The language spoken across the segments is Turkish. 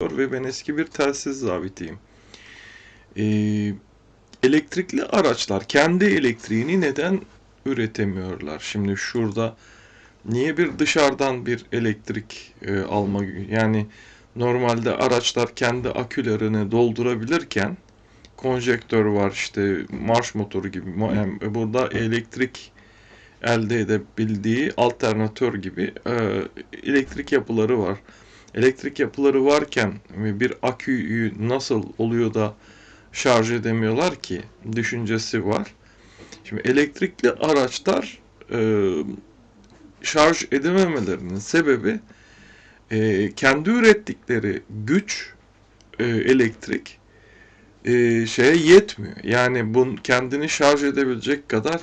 ve ben eski bir telsiz zabitiyim. Ee, elektrikli araçlar kendi elektriğini neden üretemiyorlar? Şimdi şurada niye bir dışarıdan bir elektrik e, alma yani normalde araçlar kendi akülerini doldurabilirken konjektör var işte marş motoru gibi yani burada elektrik elde edebildiği alternatör gibi e, elektrik yapıları var. Elektrik yapıları varken bir aküyü nasıl oluyor da şarj edemiyorlar ki düşüncesi var. Şimdi elektrikli araçlar e, şarj edememelerinin sebebi e, kendi ürettikleri güç e, elektrik e, şeye yetmiyor. Yani bun kendini şarj edebilecek kadar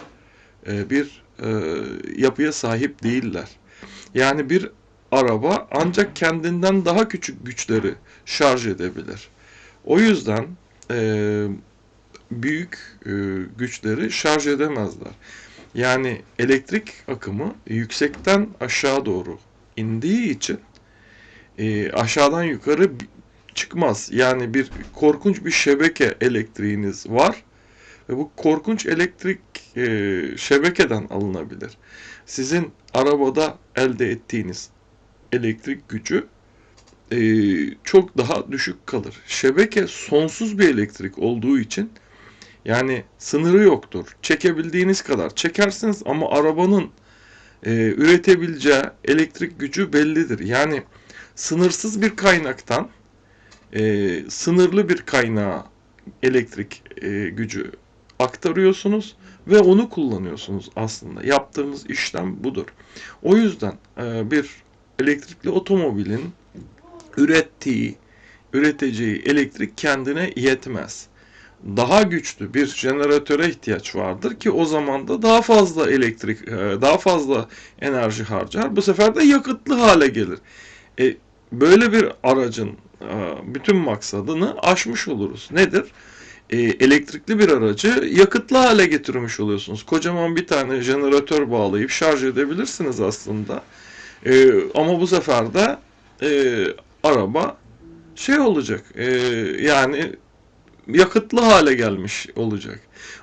e, bir e, yapıya sahip değiller. Yani bir araba ancak kendinden daha küçük güçleri şarj edebilir. O yüzden e, büyük e, güçleri şarj edemezler. Yani elektrik akımı yüksekten aşağı doğru indiği için e, aşağıdan yukarı çıkmaz. Yani bir korkunç bir şebeke elektriğiniz var ve bu korkunç elektrik e, şebekeden alınabilir. Sizin arabada elde ettiğiniz elektrik gücü e, çok daha düşük kalır. Şebeke sonsuz bir elektrik olduğu için yani sınırı yoktur. Çekebildiğiniz kadar çekersiniz ama arabanın e, üretebileceği elektrik gücü bellidir. Yani sınırsız bir kaynaktan e, sınırlı bir kaynağa elektrik e, gücü aktarıyorsunuz ve onu kullanıyorsunuz aslında. Yaptığımız işlem budur. O yüzden e, bir elektrikli otomobilin ürettiği, üreteceği elektrik kendine yetmez. Daha güçlü bir jeneratöre ihtiyaç vardır ki o zaman da daha fazla elektrik, e, daha fazla enerji harcar. Bu sefer de yakıtlı hale gelir. E, böyle bir aracın e, bütün maksadını aşmış oluruz. Nedir? E, elektrikli bir aracı yakıtlı hale getirmiş oluyorsunuz. Kocaman bir tane jeneratör bağlayıp şarj edebilirsiniz aslında. E, ama bu sefer de e, araba şey olacak. e, yani yakıtlı hale gelmiş olacak.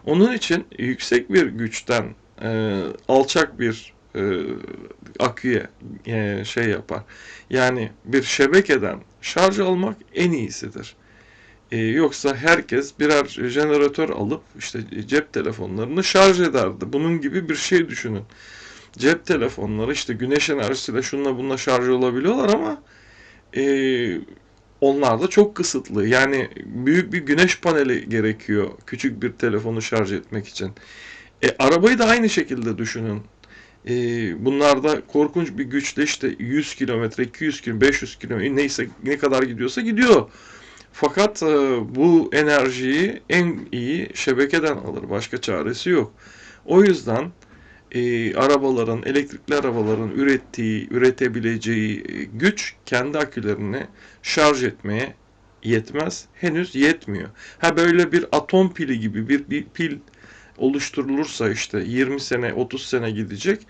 Onun için yüksek bir güçten e, alçak bir e, aküye e, şey yapar. Yani bir şebekeden şarj almak en iyisidir. E, yoksa herkes birer jeneratör alıp işte cep telefonlarını şarj ederdi. Bunun gibi bir şey düşünün. Cep telefonları işte güneş enerjisiyle şunla bununla şarj olabiliyorlar ama e, onlar da çok kısıtlı. Yani büyük bir güneş paneli gerekiyor küçük bir telefonu şarj etmek için. E, arabayı da aynı şekilde düşünün. E, bunlar da korkunç bir güçle işte 100 kilometre, 200 kilometre, 500 kilometre neyse ne kadar gidiyorsa gidiyor. Fakat e, bu enerjiyi en iyi şebekeden alır. Başka çaresi yok. O yüzden e, arabaların, elektrikli arabaların ürettiği, üretebileceği e, güç kendi akülerini şarj etmeye yetmez. Henüz yetmiyor. Ha böyle bir atom pili gibi bir, bir pil oluşturulursa işte 20 sene, 30 sene gidecek.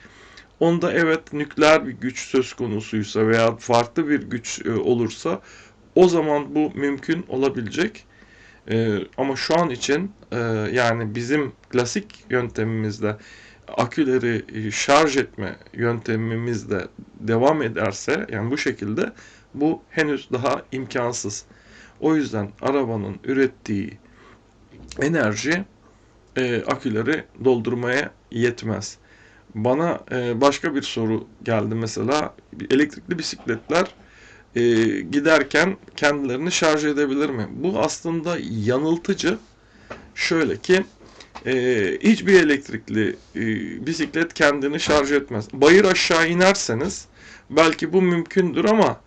Onda evet nükleer bir güç söz konusuysa veya farklı bir güç e, olursa o zaman bu mümkün olabilecek. E, ama şu an için e, yani bizim klasik yöntemimizde aküleri e, şarj etme yöntemimizde devam ederse yani bu şekilde bu henüz daha imkansız. O yüzden arabanın ürettiği enerji e, aküleri doldurmaya yetmez. Bana e, başka bir soru geldi mesela elektrikli bisikletler e, giderken kendilerini şarj edebilir mi? Bu aslında yanıltıcı. Şöyle ki e, hiçbir elektrikli e, bisiklet kendini şarj etmez. Bayır aşağı inerseniz belki bu mümkündür ama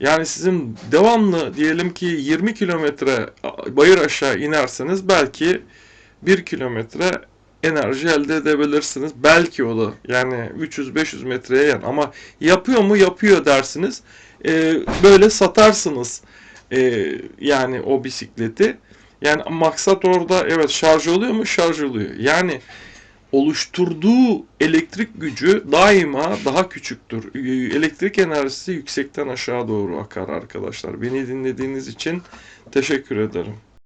yani sizin devamlı diyelim ki 20 kilometre bayır aşağı inerseniz belki 1 kilometre enerji elde edebilirsiniz. Belki o da yani 300-500 metreye yan ama yapıyor mu yapıyor dersiniz. E, böyle satarsınız e, yani o bisikleti. Yani maksat orada evet şarj oluyor mu? Şarj oluyor. Yani oluşturduğu elektrik gücü daima daha küçüktür. Ee, Elektrik enerjisi yüksekten aşağı doğru akar arkadaşlar. Beni dinlediğiniz için teşekkür ederim.